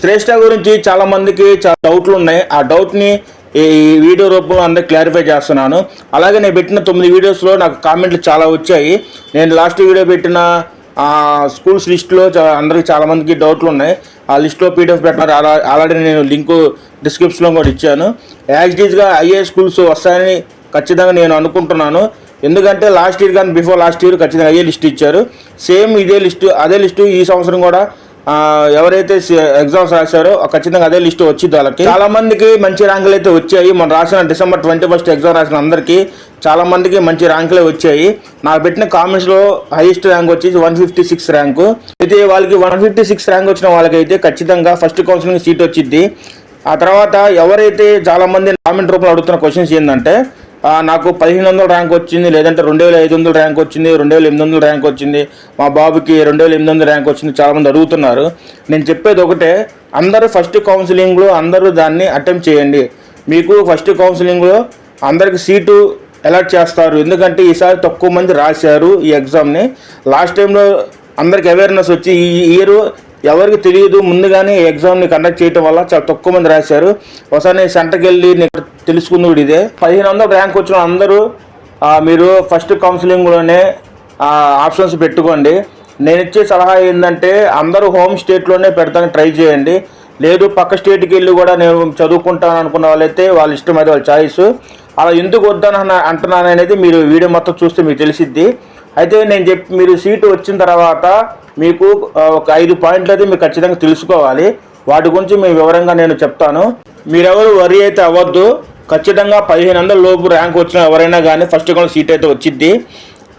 శ్రేష్ట గురించి చాలా మందికి చాలా డౌట్లు ఉన్నాయి. ఆ డౌట్ని ఈ వీడియో రూపంలో అందరికి క్లారిఫై చేస్తున్నాను. అలాగే నేను పెట్టిన తొమ్మిది వీడియోస్లో నాకు కామెంట్లు చాలా వచ్చాయి. నేను లాస్ట్ వీడియో పెట్టిన స్కూల్స్ లిస్ట్లో అందరికి చాలా మందికి డౌట్లు ఉన్నాయి. ఆ లిస్ట్లో పీడిఎఫ్ పెట్టినారు. అలా ఆల్రెడీ నేను లింకు డిస్క్రిప్షన్లో కూడా ఇచ్చాను. యాక్సిడీస్గా ఐఏ స్కూల్స్ వస్తాయని ఖచ్చితంగా నేను అనుకుంటున్నాను. ఎందుకంటే లాస్ట్ ఇయర్ కానీ బిఫోర్ లాస్ట్ ఇయర్ ఖచ్చితంగా అయ్యే లిస్ట్ ఇచ్చారు. సేమ్ ఇదే లిస్టు అదే లిస్టు ఈ సంవత్సరం కూడా ఎవరైతే ఎగ్జామ్స్ రాశారో ఖచ్చితంగా అదే లిస్ట్ వచ్చింది వాళ్ళకి. చాలా మందికి మంచి ర్యాంకులు అయితే వచ్చాయి. మనం రాసిన డిసెంబర్ ట్వంటీ ఫస్ట్ ఎగ్జామ్ రాసిన అందరికీ చాలా మందికి మంచి ర్యాంకులే వచ్చాయి. నాకు పెట్టిన కామెంట్స్లో హైయెస్ట్ ర్యాంక్ వచ్చేసి వన్ ఫిఫ్టీ సిక్స్ ర్యాంకు అయితే వాళ్ళకి వన్ ఫిఫ్టీ సిక్స్ ర్యాంక్ వచ్చిన వాళ్ళకైతే ఖచ్చితంగా ఫస్ట్ కౌన్సిలింగ్ సీట్ వచ్చింది ఆ తర్వాత ఎవరైతే చాలా మంది కామెంట్ రూపంలో అడుగుతున్న క్వశ్చన్స్ ఏంటంటే నాకు పదిహేను వందల ర్యాంక్ వచ్చింది లేదంటే రెండు వేల ఐదు వందల ర్యాంక్ వచ్చింది రెండు వేల ఎనిమిది వందల ర్యాంక్ వచ్చింది. మా బాబుకి రెండు వేల ఎనిమిది వందల ర్యాంక్ వచ్చింది చాలామంది అడుగుతున్నారు. నేను చెప్పేది ఒకటే అందరూ ఫస్ట్ కౌన్సిలింగ్లో అందరూ దాన్ని అటెంప్ట్ చేయండి. మీకు ఫస్ట్ కౌన్సిలింగ్లో అందరికి సీటు అలాట్ చేస్తారు. ఎందుకంటే ఈసారి తక్కువ మంది రాశారు ఈ ఎగ్జామ్ని లాస్ట్ టైంలో అందరికి అవేర్నెస్ వచ్చి ఈ ఇయర్ ఎవరికి తెలియదు ముందుగానే ఎగ్జామ్ని కండక్ట్ చేయడం వల్ల చాలా తక్కువ మంది రాశారు. ఒకసారి నేను సెంటర్కి వెళ్ళి నేను తెలుసుకుంది ఇదే. పదిహేను వందల ర్యాంక్ వచ్చిన అందరూ మీరు ఫస్ట్ కౌన్సిలింగ్లోనే ఆప్షన్స్ పెట్టుకోండి. నేను ఇచ్చే సలహా ఏంటంటే అందరూ హోమ్ స్టేట్లోనే పెడతానికి ట్రై చేయండి. లేదు పక్క స్టేట్కి వెళ్ళి కూడా నేను చదువుకుంటాను అనుకున్న వాళ్ళైతే వాళ్ళ ఇష్టం అది వాళ్ళ చాయిస్ అలా ఎందుకు వద్దని అంటున్నాను అనేది మీరు వీడియో మొత్తం చూస్తే మీకు తెలిసిద్ది. అయితే నేను చెప్పి మీరు సీటు వచ్చిన తర్వాత మీకు ఒక ఐదు పాయింట్లు అయితే మీరు ఖచ్చితంగా తెలుసుకోవాలి. వాటి గురించి మేము వివరంగా నేను చెప్తాను. మీరెవరు వరి అయితే అవ్వద్దు. ఖచ్చితంగా పదిహేను వందల లోపు ర్యాంక్ వచ్చిన ఎవరైనా కానీ ఫస్ట్ కూడా సీట్ అయితే వచ్చిద్ది.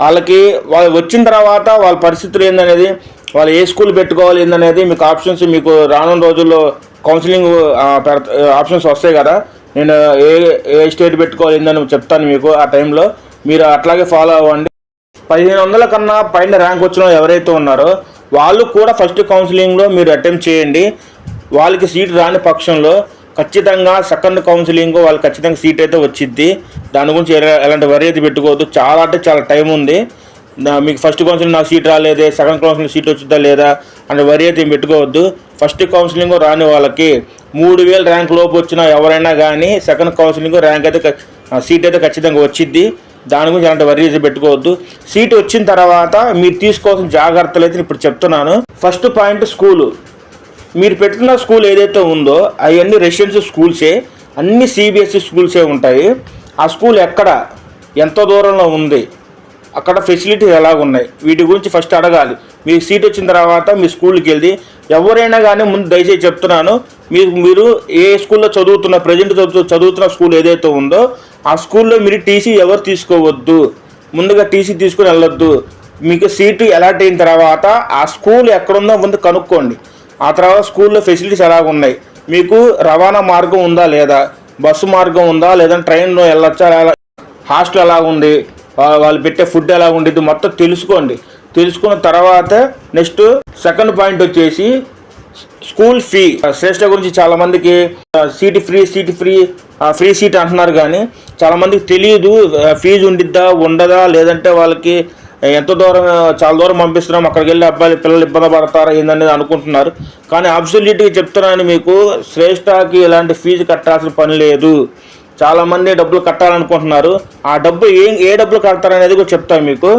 వాళ్ళకి వాళ్ళు వచ్చిన తర్వాత వాళ్ళ పరిస్థితులు ఏందనేది వాళ్ళు ఏ స్కూల్ పెట్టుకోవాలి ఏందనేది మీకు ఆప్షన్స్ మీకు రానున్న రోజుల్లో కౌన్సిలింగ్ ఆప్షన్స్ వస్తాయి కదా. నేను ఏ ఏ స్టేట్ పెట్టుకోవాలి ఏందని చెప్తాను మీకు ఆ టైంలో. మీరు అట్లాగే ఫాలో అవ్వండి. పదిహేను వందల కన్నా పైన ర్యాంక్ వచ్చిన ఎవరైతే ఉన్నారో వాళ్ళు కూడా ఫస్ట్ కౌన్సిలింగ్లో మీరు అటెంప్ట్ చేయండి. వాళ్ళకి సీట్ రాని పక్షంలో ఖచ్చితంగా సెకండ్ కౌన్సిలింగ్ వాళ్ళు ఖచ్చితంగా సీట్ అయితే వచ్చిద్ది. దాని గురించి ఎలా- ఎలాంటి వరి అయితే పెట్టుకోవద్దు. చాలా అంటే చాలా టైం ఉంది. మీకు ఫస్ట్ కౌన్సిలింగ్ నాకు సీట్ రాలేదే సెకండ్ కౌన్సిలింగ్ సీట్ వచ్చిద్దా లేదా అంటే వరి అయితే పెట్టుకోవద్దు. ఫస్ట్ కౌన్సిలింగ్ రాని వాళ్ళకి మూడు వేల ర్యాంక్ లోపు వచ్చిన ఎవరైనా కానీ సెకండ్ కౌన్సిలింగ్ ర్యాంక్ అయితే సీట్ అయితే ఖచ్చితంగా వచ్చిద్ది. దాని గురించి ఎలాంటి వరి అయితే పెట్టుకోవద్దు. సీట్ వచ్చిన తర్వాత మీరు తీసుకోవాల్సిన జాగ్రత్తలు అయితే ఇప్పుడు చెప్తున్నాను. ఫస్ట్ పాయింట్ స్కూలు మీరు పెట్టిన స్కూల్ ఏదైతే ఉందో అవన్నీ రెసిడెన్షియల్ స్కూల్సే అన్ని సిబిఎస్ఈ స్కూల్సే ఉంటాయి. ఆ స్కూల్ ఎక్కడ? ఎంత దూరంలో ఉంది? అక్కడ ఫెసిలిటీస్ ఎలా ఉన్నాయి వీటి గురించి ఫస్ట్ అడగాలి. మీకు సీట్ వచ్చిన తర్వాత మీ స్కూల్కి వెళ్ళి ఎవరైనా కానీ ముందు దయచేసి చెప్తున్నాను మీరు మీరు ఏ స్కూల్లో చదువుతున్న ప్రజెంట్ చదువు చదువుతున్న స్కూల్ ఏదైతే ఉందో ఆ స్కూల్లో మీరు టీసీ ఎవరు తీసుకోవద్దు. ముందుగా టీసీ తీసుకుని వెళ్ళొద్దు. మీకు సీటు అలాట్ అయిన తర్వాత ఆ స్కూల్ ఎక్కడుందో ముందు కనుక్కోండి. ఆ తర్వాత స్కూల్లో ఫెసిలిటీస్ ఎలా ఉన్నాయి మీకు రవాణా మార్గం ఉందా లేదా? బస్సు మార్గం ఉందా? లేదా ట్రైన్లో వెళ్ళొచ్చా? ఎలా హాస్టల్ ఎలా ఉంది వాళ్ళు పెట్టే ఫుడ్ ఎలా ఉండిద్ది మొత్తం తెలుసుకోండి. తెలుసుకున్న తర్వాత నెక్స్ట్ సెకండ్ పాయింట్ వచ్చేసి స్కూల్ ఫీ. శ్రేష్ట గురించి చాలా మందికి seat free seat free free seat అంటున్నారు కానీ చాలా మందికి తెలియదు ఫీజు ఉండిద్దా ఉండదా లేదంటే వాళ్ళకి ఎంత దూరం చాలా దూరం పంపిస్తున్నాం అక్కడికి వెళ్ళి అబ్బాయిలు పిల్లలు ఇబ్బంది పడతారా ఏందనేది అనుకుంటున్నారు. కానీ అబ్సల్యూట్గా చెప్తున్నాను మీకు శ్రేష్టకి ఇలాంటి ఫీజు కట్టాల్సిన పని లేదు. చాలా మంది డబ్బులు కట్టాలనుకుంటున్నారు. ఆ డబ్బు ఏ ఏ డబ్బులు కడతారనేది కూడా చెప్తాను మీకు.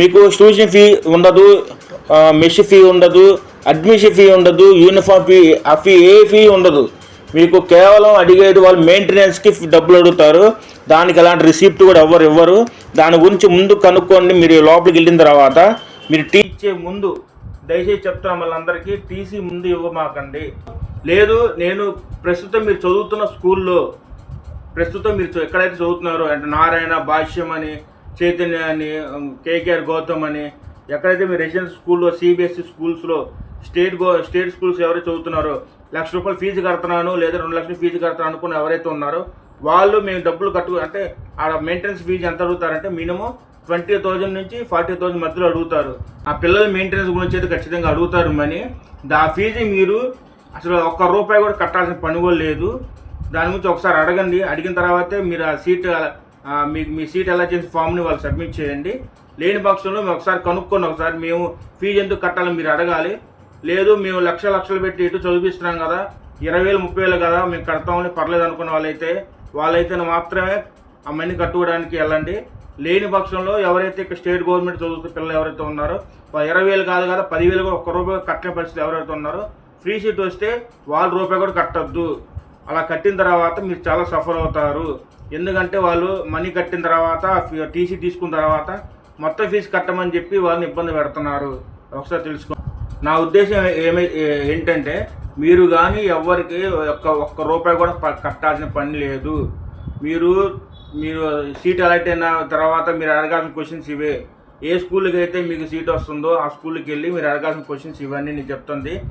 మీకు ట్యూషన్ ఫీ ఉండదు మెష్ ఫీ ఉండదు అడ్మిషన్ ఫీ ఉండదు యూనిఫామ్ ఫీ ఆ ఫీ ఏ ఫీ ఉండదు. మీకు కేవలం అడిగేది వాళ్ళు మెయింటెనెన్స్కి డబ్బులు అడుగుతారు. దానికి ఎలాంటి రిసిప్ట్ కూడా ఎవ్వరు ఇవ్వరు. దాని గురించి ముందు కనుక్కోండి మీరు లోపలికి వెళ్ళిన తర్వాత. మీరు టీచే ముందు దయచేసి చెప్తాను వాళ్ళందరికీ టీసీ ముందు ఇవ్వమాకండి. లేదు నేను ప్రస్తుతం మీరు చదువుతున్న స్కూల్లో ప్రస్తుతం మీరు ఎక్కడైతే చదువుతున్నారో అంటే నారాయణ భాష్యం అని చైతన్య అని కేకేఆర్ గౌతమ్ అని ఎక్కడైతే మీరు రెసిడెన్స్ స్కూల్లో సిబిఎస్ఈ స్కూల్స్లో స్టేట్ గో స్టేట్ స్కూల్స్ ఎవరైతే చదువుతున్నారో లక్ష రూపాయలు ఫీజు కడుతున్నాను లేదా రెండు లక్షలు ఫీజు కడతాను అనుకుని ఎవరైతే ఉన్నారో వాళ్ళు మేము డబ్బులు కట్టు అంటే ఆడ మెయింటెనెన్స్ ఫీజు ఎంత అడుగుతారంటే మినిమం ట్వంటీ థౌజండ్ నుంచి ఫార్టీ థౌజండ్ మధ్యలో అడుగుతారు. ఆ పిల్లల మెయింటెనెన్స్ గురించి అయితే ఖచ్చితంగా అడుగుతారు మనీ. దా ఫీజు మీరు అసలు ఒక్క రూపాయి కూడా కట్టాల్సిన పని కూడా లేదు. దాని గురించి ఒకసారి అడగండి. అడిగిన తర్వాతే మీరు ఆ సీట్ మీకు మీ మీ సీట్ ఎలా చేసి ఫామ్ని వాళ్ళు సబ్మిట్ చేయండి. లేని పక్షంలో మేము ఒకసారి కనుక్కొని ఒకసారి మేము ఫీజు ఎందుకు కట్టాలో మీరు అడగాలి. లేదు మేము లక్ష లక్షలు పెట్టి ఇటు చదివిస్తున్నాం కదా ఇరవై వేలు ముప్పై వేలు కదా మేము కడతామని పర్లేదు అనుకున్న వాళ్ళైతే వాళ్ళైతే మాత్రమే ఆ మనీ కట్టుకోవడానికి వెళ్ళండి. లేని పక్షంలో ఎవరైతే ఇక్కడ స్టేట్ గవర్నమెంట్ చదువుతున్న పిల్లలు ఎవరైతే ఉన్నారో ఇరవై వేలు కాదు కదా పదివేలు కూడా ఒక్క రూపాయి కట్టిన పరిస్థితి ఎవరైతే ఉన్నారో ఫ్రీ సీట్ వస్తే వాళ్ళ రూపాయి కూడా కట్టద్దు. అలా కట్టిన తర్వాత మీరు చాలా సఫర్ అవుతారు. ఎందుకంటే వాళ్ళు మనీ కట్టిన తర్వాత టీసీ తీసుకున్న తర్వాత మొత్తం ఫీజు కట్టమని చెప్పి వాళ్ళని ఇబ్బంది పెడుతున్నారు. ఒకసారి తెలుసుకో నా ఉద్దేశం ఏమై ఏంటంటే మీరు కానీ ఎవరికి ఒక్క ఒక్క రూపాయి కూడా ప- కట్టాల్సిన పని లేదు. మీరు మీరు సీట్ అలాట్ అయిన తర్వాత మీరు అడగాల్సిన క్వశ్చన్స్ ఇవే. ఏ స్కూల్కి అయితే మీకు సీట్ వస్తుందో ఆ స్కూల్కి వెళ్ళి మీరు అడగాల్సిన క్వశ్చన్స్ ఇవన్నీ నేను చెప్తుంది.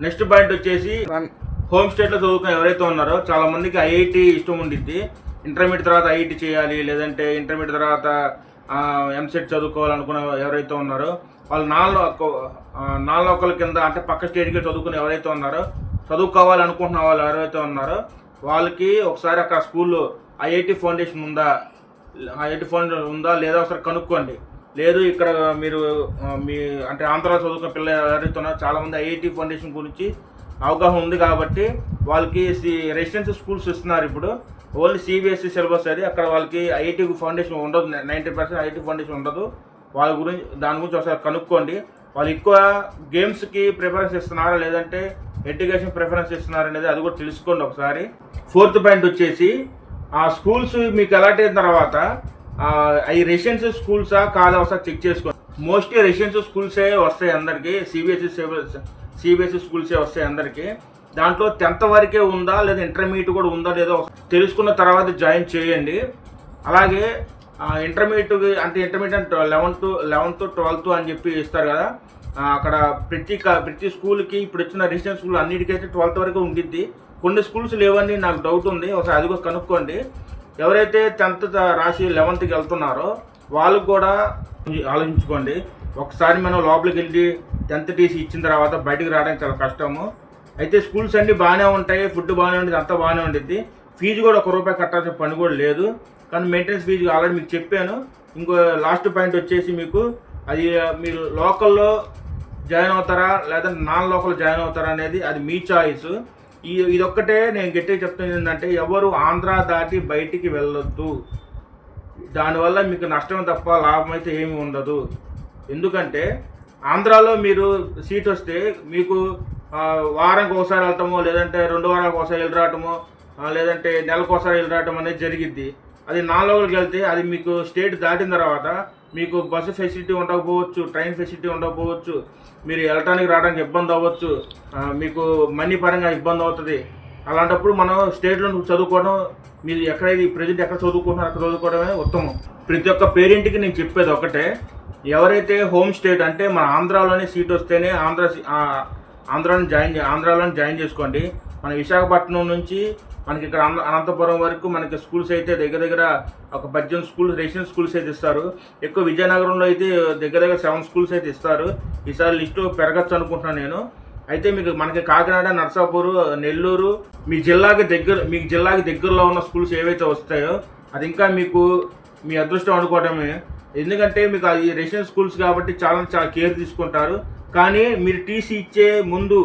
నెక్స్ట్ పాయింట్ వచ్చేసి హోమ్ స్టేట్లో చదువుకుని ఎవరైతే ఉన్నారో చాలామందికి ఐఐటి ఇష్టం ఉండిద్ది. ఇంటర్మీడియట్ తర్వాత ఐఐటి చేయాలి లేదంటే ఇంటర్మీడియట్ తర్వాత ఎంసెట్ చదువుకోవాలనుకున్న ఎవరైతే ఉన్నారో వాళ్ళు నాలుగు నాలుగు ఒకళ్ళ కింద అంటే పక్క స్టేట్కి చదువుకుని ఎవరైతే ఉన్నారో చదువుకోవాలనుకుంటున్న వాళ్ళు ఎవరైతే ఉన్నారో వాళ్ళకి ఒకసారి అక్కడ స్కూల్లో ఐఐటి ఫౌండేషన్ ఉందా ఐఐటి ఫౌండేషన్ ఉందా లేదా ఒకసారి కనుక్కోండి. లేదు ఇక్కడ మీరు మీ అంటే ఆంధ్రలో చదువుకున్న పిల్లలు ఎవరైతే ఉన్నారో చాలామంది ఐఐటి ఫౌండేషన్ గురించి అవగాహన ఉంది కాబట్టి వాళ్ళకి రెసిడెన్షియల్ స్కూల్స్ ఇస్తున్నారు ఇప్పుడు. ఓన్లీ సిబిఎస్ఈ సిలబస్ అది. అక్కడ వాళ్ళకి ఐఐటి ఫౌండేషన్ ఉండదు. నైంటీ పర్సెంట్ ఐఐటి ఫౌండేషన్ ఉండదు. వాళ్ళ గురించి దాని గురించి ఒకసారి కనుక్కోండి. వాళ్ళు ఎక్కువ గేమ్స్కి ప్రిఫరెన్స్ ఇస్తున్నారా? లేదంటే ఎడ్యుకేషన్ ప్రిఫరెన్స్ ఇస్తున్నారా అనేది అది కూడా తెలుసుకోండి ఒకసారి. ఫోర్త్ పాయింట్ వచ్చేసి ఆ స్కూల్స్ మీకు అలాట్ అయిన తర్వాత అవి రెసిడెన్షియల్ స్కూల్సా? కాదా? ఒకసారి చెక్ చేసుకోండి. మోస్ట్లీ రెసిడెన్షియల్ స్కూల్సే వస్తాయి అందరికీ. సిబిఎస్ఈ సిబిఎస్ఈ స్కూల్సే వస్తాయి అందరికీ? దాంట్లో టెన్త్ వరకే ఉందా? లేదా ఇంటర్మీడియట్ కూడా ఉందా? లేదో తెలుసుకున్న తర్వాత జాయిన్ చేయండి. అలాగే ఇంటర్మీడియట్ అంటే ఇంటర్మీడియట్ అంటే లెవెన్త్ లెవెన్త్ ట్వెల్త్ అని చెప్పి ఇస్తారు కదా. అక్కడ ప్రతి ప్రతి స్కూల్కి ఇప్పుడు వచ్చిన రెసిడెన్స్ స్కూల్ అన్నిటికైతే ట్వెల్త్ వరకు ఉండిద్ది. కొన్ని స్కూల్స్ లేవని నాకు డౌట్ ఉంది. ఒకసారి అది కూడా కనుక్కోండి. ఎవరైతే టెన్త్ రాసి లెవెన్త్కి వెళ్తున్నారో వాళ్ళు కూడా ఆలోచించుకోండి. ఒకసారి మనం లోపలికి వెళ్ళి టెన్త్ టీసీ ఇచ్చిన తర్వాత బయటకు రావడానికి చాలా కష్టము. అయితే స్కూల్స్ అన్నీ బాగానే ఉంటాయి ఫుడ్ బాగానే ఉండేది అంతా బాగానే ఉండిద్ది ఫీజు కూడా ఒక రూపాయి కట్టాల్సిన పని కూడా లేదు. కానీ మెయింటెనెన్స్ ఫీజు ఆల్రెడీ మీకు చెప్పాను. ఇంకో లాస్ట్ పాయింట్ వచ్చేసి మీకు అది మీరు లోకల్లో జాయిన్ అవుతారా లేదా నాన్ లోకల్ జాయిన్ అవుతారా అనేది అది మీ చాయిస్. ఈ ఇదొక్కటే నేను గట్టిగా చెప్తున్నది ఏంటంటే ఎవరు ఆంధ్ర దాటి బయటికి వెళ్ళొద్దు. దానివల్ల మీకు నష్టం తప్ప లాభం అయితే ఏమి ఉండదు. ఎందుకంటే ఆంధ్రాలో మీరు సీట్ వస్తే మీకు వారానికి ఒకసారి వెళ్తామో లేదంటే రెండు వారాలకు ఒకసారి వెళ్ళి లేదంటే నెలకు ఒకసారి వెళ్ళి రావటం అనేది జరిగిద్ది. అది నాలుగుకి వెళ్తే అది మీకు స్టేట్ దాటిన తర్వాత మీకు బస్సు ఫెసిలిటీ ఉండకపోవచ్చు ట్రైన్ ఫెసిలిటీ ఉండకపోవచ్చు మీరు వెళ్ళటానికి రావడానికి ఇబ్బంది అవ్వచ్చు మీకు మనీ పరంగా ఇబ్బంది అవుతుంది. అలాంటప్పుడు మనం స్టేట్లో చదువుకోవడం మీరు ఎక్కడైతే ప్రజెంట్ ఎక్కడ చదువుకుంటున్నారో అక్కడ చదువుకోవడమే ఉత్తమం. ప్రతి ఒక్క పేరెంట్కి నేను చెప్పేది ఒకటే ఎవరైతే హోమ్ స్టేట్ అంటే మన ఆంధ్రాలోనే సీట్ వస్తేనే ఆంధ్ర ఆంధ్రాని జాయిన్ చే- జాయిన్ చేసుకోండి. మన విశాఖపట్నం నుంచి మనకి ఇక్కడ అనంతపురం వరకు మనకి స్కూల్స్ అయితే దగ్గర దగ్గర ఒక పద్దెనిమిది స్కూల్స్ రెసిడెన్స్ స్కూల్స్ అయితే ఇస్తారు. ఎక్కువ విజయనగరంలో అయితే దగ్గర దగ్గర సెవెన్ స్కూల్స్ అయితే ఇస్తారు. ఈసారి లిస్టు పెరగచ్చు అనుకుంటున్నాను నేను. అయితే మీకు మనకి కాకినాడ నర్సాపూర్ నెల్లూరు మీ జిల్లాకి దగ్గర మీ జిల్లాకి దగ్గరలో ఉన్న స్కూల్స్ ఏవైతే వస్తాయో అది ఇంకా మీకు మీ అదృష్టం అనుకోవడమే. ఎందుకంటే మీకు అది రెసిడెన్స్ స్కూల్స్ కాబట్టి చాలా చాలా కేర్ తీసుకుంటారు. కానీ మీరు టీసీ ఇచ్చే ముందు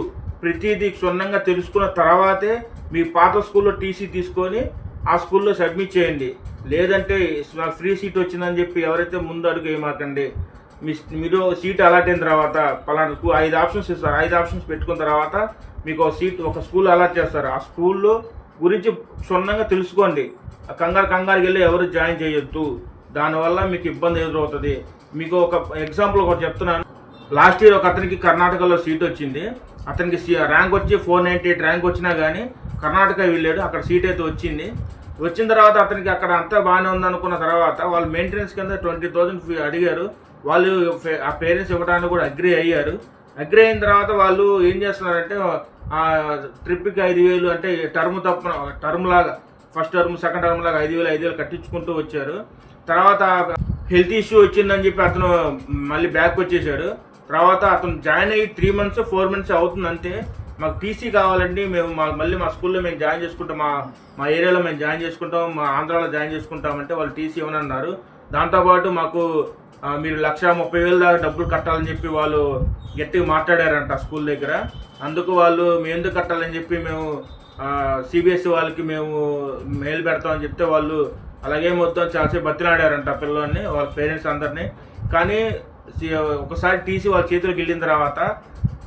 ప్రతిదీ క్షుణ్ణంగా తెలుసుకున్న తర్వాతే మీ పాత స్కూల్లో టీసీ తీసుకొని ఆ స్కూల్లో సబ్మిట్ చేయండి. లేదంటే నాకు ఫ్రీ సీట్ వచ్చిందని చెప్పి ఎవరైతే ముందు అడుగు ఏమాకండి. మీ మీరు సీట్ అలాట్ అయిన తర్వాత పలానా స్కూల్ ఐదు ఆప్షన్స్ ఇస్తారు. ఐదు ఆప్షన్స్ పెట్టుకున్న తర్వాత మీకు ఒక సీట్ ఒక స్కూల్ అలాట్ చేస్తారు. ఆ స్కూల్లో గురించి క్షుణ్ణంగా తెలుసుకోండి. ఆ కంగారు కంగారుకి వెళ్ళి ఎవరు జాయిన్ చేయొద్దు. దానివల్ల మీకు ఇబ్బంది ఎదురవుతుంది. మీకు ఒక ఎగ్జాంపుల్ ఒకటి చెప్తున్నాను. లాస్ట్ ఇయర్ ఒక అతనికి కర్ణాటకలో సీట్ వచ్చింది. అతనికి సీ- ర్యాంక్ వచ్చి ఫోర్ నైంటీ ఎయిట్ ర్యాంక్ వచ్చినా కానీ కర్ణాటక వెళ్ళాడు. అక్కడ సీట్ అయితే వచ్చింది. వచ్చిన తర్వాత అతనికి అక్కడ అంతా బాగానే ఉందనుకున్న తర్వాత వాళ్ళు మెయింటెనెన్స్ కింద ట్వంటీ థౌజండ్ ఫీ అడిగారు. వాళ్ళు ఆ పేరెంట్స్ ఇవ్వడానికి కూడా అగ్రి అయ్యారు. అగ్రి అయిన తర్వాత వాళ్ళు ఏం చేస్తున్నారంటే ఆ ట్రిప్కి ఐదు వేలు అంటే టర్మ్ తప్ప టర్మ్ లాగా ఫస్ట్ టర్మ్ సెకండ్ టర్మ్ లాగా ఐదు వేలు ఐదు వేలు కట్టించుకుంటూ వచ్చారు. తర్వాత హెల్త్ ఇష్యూ వచ్చిందని చెప్పి అతను మళ్ళీ బ్యాక్ వచ్చేసాడు. తర్వాత అతను జాయిన్ అయ్యి త్రీ మంత్స్ ఫోర్ మంత్స్ అవుతుంది అంతే మాకు టీసీ కావాలండి మేము మా మళ్ళీ మా స్కూల్లో మేము జాయిన్ చేసుకుంటాం మా మా ఏరియాలో మేము జాయిన్ చేసుకుంటాం మా ఆంధ్రాలో జాయిన్ చేసుకుంటామంటే వాళ్ళు టీసీ ఇవ్వనన్నారు. దాంతోపాటు మాకు మీరు లక్ష ముప్పై వేల దాకా డబ్బులు కట్టాలని చెప్పి వాళ్ళు గట్టిగా మాట్లాడారంట స్కూల్ దగ్గర. అందుకు వాళ్ళు మేము ఎందుకు కట్టాలని చెప్పి మేము సిబిఎస్ఈ వాళ్ళకి మేము మెయిల్ పెడతామని చెప్తే వాళ్ళు అలాగే మొత్తం చాలాసేపు బతిలాడారంట పిల్లల్ని వాళ్ళ పేరెంట్స్ అందరినీ. కానీ ఒకసారి టీసీ వాళ్ళ చేతిలోకి వెళ్ళిన తర్వాత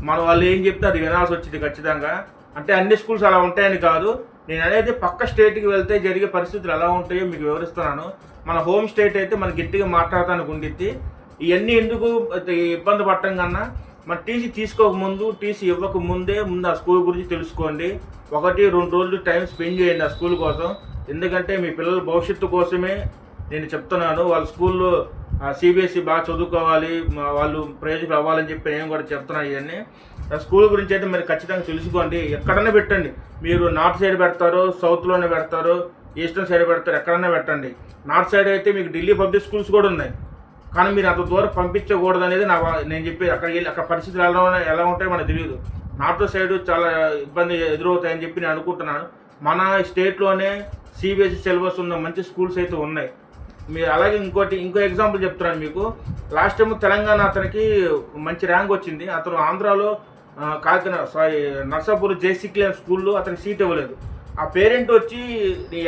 మన వాళ్ళు ఏం చెప్తే అది వినాల్సి వచ్చింది ఖచ్చితంగా. అంటే అన్ని స్కూల్స్ అలా ఉంటాయని కాదు. నేను అనేది పక్క స్టేట్కి వెళ్తే జరిగే పరిస్థితులు ఎలా ఉంటాయో మీకు వివరిస్తున్నాను. మన హోమ్ స్టేట్ అయితే మన గట్టిగా మాట్లాడటానికి ఉండిద్ది. ఇవన్నీ ఎందుకు ఇబ్బంది పడటం కన్నా మన టీసీ తీసుకోకముందు టీసీ ఇవ్వక ముందే ముందు ఆ స్కూల్ గురించి తెలుసుకోండి. ఒకటి రెండు రోజులు టైం స్పెండ్ చేయండి ఆ స్కూల్ కోసం. ఎందుకంటే మీ పిల్లల భవిష్యత్తు కోసమే నేను చెప్తున్నాను. వాళ్ళ స్కూల్లో సిబిఎస్ఈ బాగా చదువుకోవాలి వాళ్ళు ప్రయోజకులు అవ్వాలని చెప్పి నేను కూడా చెప్తున్నాను ఇవన్నీ. ఆ స్కూల్ గురించి అయితే మరి ఖచ్చితంగా తెలుసుకోండి. ఎక్కడైనా పెట్టండి. మీరు నార్త్ సైడ్ పెడతారు సౌత్లోనే పెడతారు ఈస్టర్న్ సైడ్ పెడతారు ఎక్కడైనా పెట్టండి. నార్త్ సైడ్ అయితే మీకు ఢిల్లీ పబ్లిక్ స్కూల్స్ కూడా ఉన్నాయి. కానీ మీరు అంత దూరం పంపించకూడదు అనేది నా నేను చెప్పేది. అక్కడ వెళ్ళి అక్కడ పరిస్థితులు ఎలా ఎలా ఉంటాయో మనకు తెలియదు. నార్త్ సైడ్ చాలా ఇబ్బంది ఎదురవుతాయని చెప్పి నేను అనుకుంటున్నాను. మన స్టేట్లోనే సిబిఎస్ఈ సిలబస్ ఉన్న మంచి స్కూల్స్ అయితే ఉన్నాయి. మీరు అలాగే ఇంకోటి ఇంకో ఎగ్జాంపుల్ చెప్తున్నాను మీకు. లాస్ట్ టైం తెలంగాణ అతనికి మంచి ర్యాంక్ వచ్చింది. అతను ఆంధ్రాలో కాకినాడ సారీ నర్సాపూర్ జేసిక్లే స్కూల్లో అతనికి సీట్ ఇవ్వలేదు. ఆ పేరెంట్ వచ్చి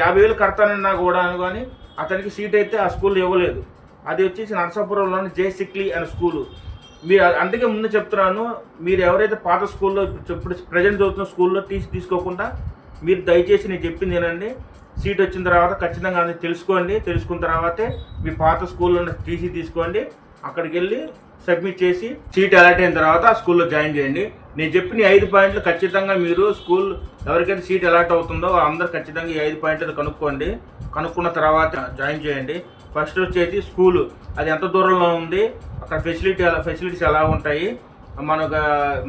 యాభై వేలు కడతానన్నా కూడా కానీ అతనికి సీట్ అయితే ఆ స్కూల్లో ఇవ్వలేదు. అది వచ్చేసి నర్సాపురంలోని జేసిక్లీ అనే స్కూలు మీరు అందుకే ముందు చెప్తున్నాను మీరు ఎవరైతే పాత స్కూల్లో ఇప్పుడు ప్రజెంట్ చదువుతున్న స్కూల్లో తీసి తీసుకోకుండా మీరు దయచేసి నేను చెప్పింది ఏనండి సీట్ వచ్చిన తర్వాత ఖచ్చితంగా అది తెలుసుకోండి. తెలుసుకున్న తర్వాతే మీ పాత స్కూల్లో ఉన్న టీసీ తీసుకోండి. అక్కడికి వెళ్ళి సబ్మిట్ చేసి సీట్ అలాట్ అయిన తర్వాత ఆ స్కూల్లో జాయిన్ చేయండి. నేను చెప్పిన ఐదు పాయింట్లు ఖచ్చితంగా మీరు స్కూల్ ఎవరికైతే సీట్ అలాట్ అవుతుందో అందరు ఖచ్చితంగా ఈ ఐదు పాయింట్లు కనుక్కోండి. కనుక్కున్న తర్వాత జాయిన్ చేయండి. ఫస్ట్ వచ్చేసి స్కూలు. అది ఎంత దూరంలో ఉంది? అక్కడ ఫెసిలిటీ ఫెసిలిటీస్ ఎలా ఉంటాయి? మనకు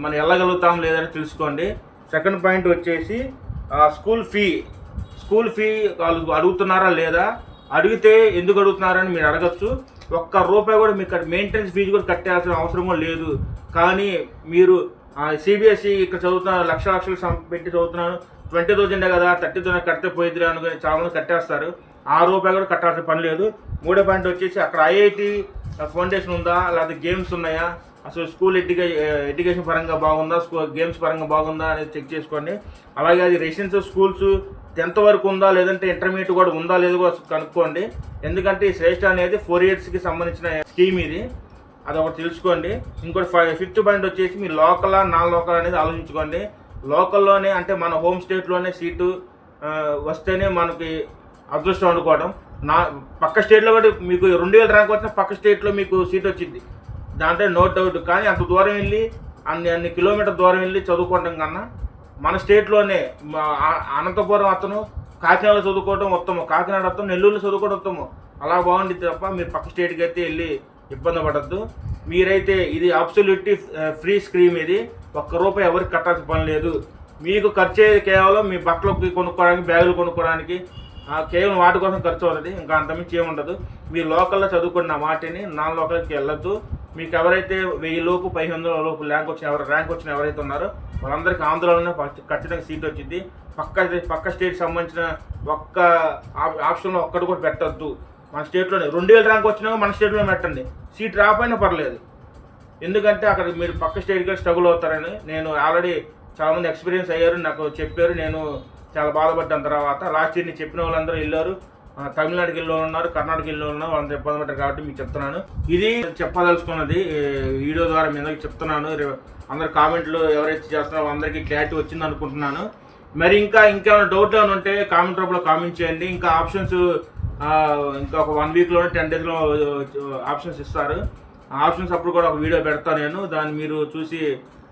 మనం వెళ్ళగలుగుతాం లేదని తెలుసుకోండి. సెకండ్ పాయింట్ వచ్చేసి స్కూల్ ఫీ స్కూల్ ఫీ వాళ్ళు అడుగుతున్నారా లేదా? అడిగితే ఎందుకు అడుగుతున్నారని మీరు అడగచ్చు. ఒక్క రూపాయి కూడా మీకు మెయింటెనెన్స్ ఫీజు కూడా కట్టాల్సిన అవసరం కూడా లేదు. కానీ మీరు సిబిఎస్ఈ ఇక్కడ చదువుతున్న లక్ష లక్షలు సం- పెట్టి చదువుతున్నాను. ట్వంటీ థౌజండే కదా థర్టీ థౌసండ్ కడితే పోయిద్దిరా అనుకుని చాలా కట్టేస్తారు. ఆ రూపాయి కూడా కట్టాల్సిన పని లేదు. మూడో పాయింట్ వచ్చేసి అక్కడ ఐఐటి ఫౌండేషన్ ఉందా? లేకపోతే గేమ్స్ ఉన్నాయా? అసలు స్కూల్ ఎడ్యుకే ఎడ్యుకేషన్ పరంగా బాగుందా? స్కూల్ గేమ్స్ పరంగా బాగుందా అనేది చెక్ చేసుకోండి. అలాగే అది రెసిడెన్షియల్ స్కూల్స్ టెన్త్ వరకు ఉందా? లేదంటే ఇంటర్మీడియట్ కూడా ఉందా? లేదో కూడా కనుక్కోండి. ఎందుకంటే ఈ శ్రేష్ఠ అనేది ఫోర్ ఇయర్స్కి సంబంధించిన స్కీమ్ ఇది. అది ఒకటి తెలుసుకోండి. ఇంకోటి ఫైవ్ ఫిఫ్త్ పాయింట్ వచ్చేసి మీ లోకలా నాన్ లోకల్ అనేది ఆలోచించుకోండి. లోకల్లోనే అంటే మన హోమ్ స్టేట్లోనే సీటు వస్తేనే మనకి అదృష్టం అనుకోవడం. నా పక్క స్టేట్లో కూడా మీకు రెండు వేల ర్యాంక్ వచ్చిన పక్క స్టేట్లో మీకు సీట్ వచ్చింది. దాంట్లో నో డౌట్. కానీ అంత దూరం వెళ్ళి అన్ని అన్ని కిలోమీటర్ దూరం వెళ్ళి చదువుకోవటం కన్నా మన స్టేట్లోనే అనంతపురం అతను కాకినాడలో చదువుకోవడం ఉత్తమం. కాకినాడ అతను నెల్లూరులో చదువుకోవడం ఉత్తమం. అలా బాగుండిద్ది తప్ప మీరు పక్క స్టేట్కి అయితే వెళ్ళి ఇబ్బంది పడద్దు. మీరైతే ఇది అబ్సల్యూట్లీ ఫ్రీ స్క్రీమ్ ఇది. ఒక్క రూపాయి ఎవరికి కట్టాల్సిన పని లేదు. మీకు ఖర్చు అయ్యేది కేవలం మీ బట్టలు కొనుక్కోవడానికి బ్యాగులు కొనుక్కోవడానికి ఆ, కేవలం వాటి కోసం ఖర్చు అవుతుంది. ఇంకా అంతమించి ఏముండదు. మీ లోకల్లో చదువుకున్న వాటిని నాన్ లోకల్కి వెళ్ళొద్దు. మీకు ఎవరైతే వెయ్యి లోపు పై వందల లోపు ర్యాంక్ వచ్చిన ఎవరు ర్యాంక్ వచ్చిన ఎవరైతే ఉన్నారో వాళ్ళందరికీ ఆంధ్రలోనే ఖచ్చితంగా సీట్ వచ్చింది. పక్క పక్క స్టేట్ సంబంధించిన ఒక్క ఆప్- ఆప్షన్లో ఒక్కటి కూడా పెట్టద్దు. మన స్టేట్లోనే రెండు వేల ర్యాంక్ వచ్చినా మన స్టేట్లోనే పెట్టండి. సీట్ రాకపోయినా పర్లేదు. ఎందుకంటే అక్కడ మీరు పక్క స్టేట్కి స్ట్రగుల్ అవుతారని నేను ఆల్రెడీ చాలామంది ఎక్స్పీరియన్స్ అయ్యారు నాకు చెప్పారు. నేను చాలా బాధపడ్డాను తర్వాత. లాస్ట్ ఇయర్ నేను చెప్పిన వాళ్ళందరూ వెళ్ళారు. తమిళనాడుకి వెళ్ళి ఉన్నారు కర్ణాటక వెళ్ళి ఉన్నారు వాళ్ళందరూ ఇబ్బంది పడ్డారు కాబట్టి మీకు చెప్తున్నాను. ఇది చెప్పదలుచుకున్నది వీడియో ద్వారా మీ అందరికి చెప్తున్నాను. అందరు కామెంట్లు ఎవరైతే చేస్తున్నారో అందరికీ క్లారిటీ వచ్చింది అనుకుంటున్నాను. మరి ఇంకా ఇంకేమైనా డౌట్లు ఏమైనా ఉంటే కామెంట్ రూపంలో కామెంట్ చేయండి. ఇంకా ఆప్షన్స్ ఇంకా ఒక వన్ వీక్లోనే టెన్ డేస్లో ఆప్షన్స్ ఇస్తారు. ఆ ఆప్షన్స్ అప్పుడు కూడా ఒక వీడియో పెడతాను నేను. దాన్ని మీరు చూసి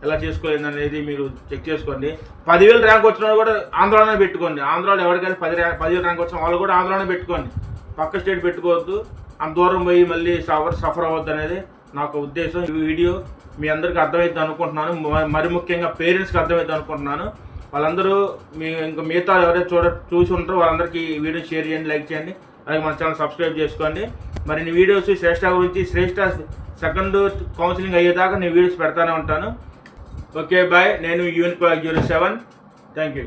ఎలా చేసుకోలేదు అనేది మీరు చెక్ చేసుకోండి. పదివేలు ర్యాంక్ వచ్చిన వాళ్ళు కూడా ఆంధ్రాలోనే పెట్టుకోండి. ఆంధ్రాలో ఎవరికైనా పది ర్యాంక్ పదివేలు ర్యాంక్ వచ్చిన వాళ్ళు కూడా ఆంధ్రాలోనే పెట్టుకోండి. పక్క స్టేట్ పెట్టుకోవద్దు. అంత దూరం పోయి మళ్ళీ సఫర్ సఫర్ అవ్వద్దు అనేది నాకు ఉద్దేశం. ఈ వీడియో మీ అందరికీ అర్థమైంది అనుకుంటున్నాను. మరి ముఖ్యంగా పేరెంట్స్కి అర్థమైంది అనుకుంటున్నాను. వాళ్ళందరూ మీ ఇంకా మిగతా ఎవరైతే చూడ చూసి ఉంటారో వాళ్ళందరికీ ఈ వీడియో షేర్ చేయండి లైక్ చేయండి. అలాగే మన ఛానల్ సబ్స్క్రైబ్ చేసుకోండి. మరిన్ని వీడియోస్ శ్రేష్ట గురించి శ్రేష్ట సెకండ్ కౌన్సిలింగ్ అయ్యేదాకా నేను వీడియోస్ పెడతానే ఉంటాను. ఓకే బాయ్ నేను unique zero seven thank you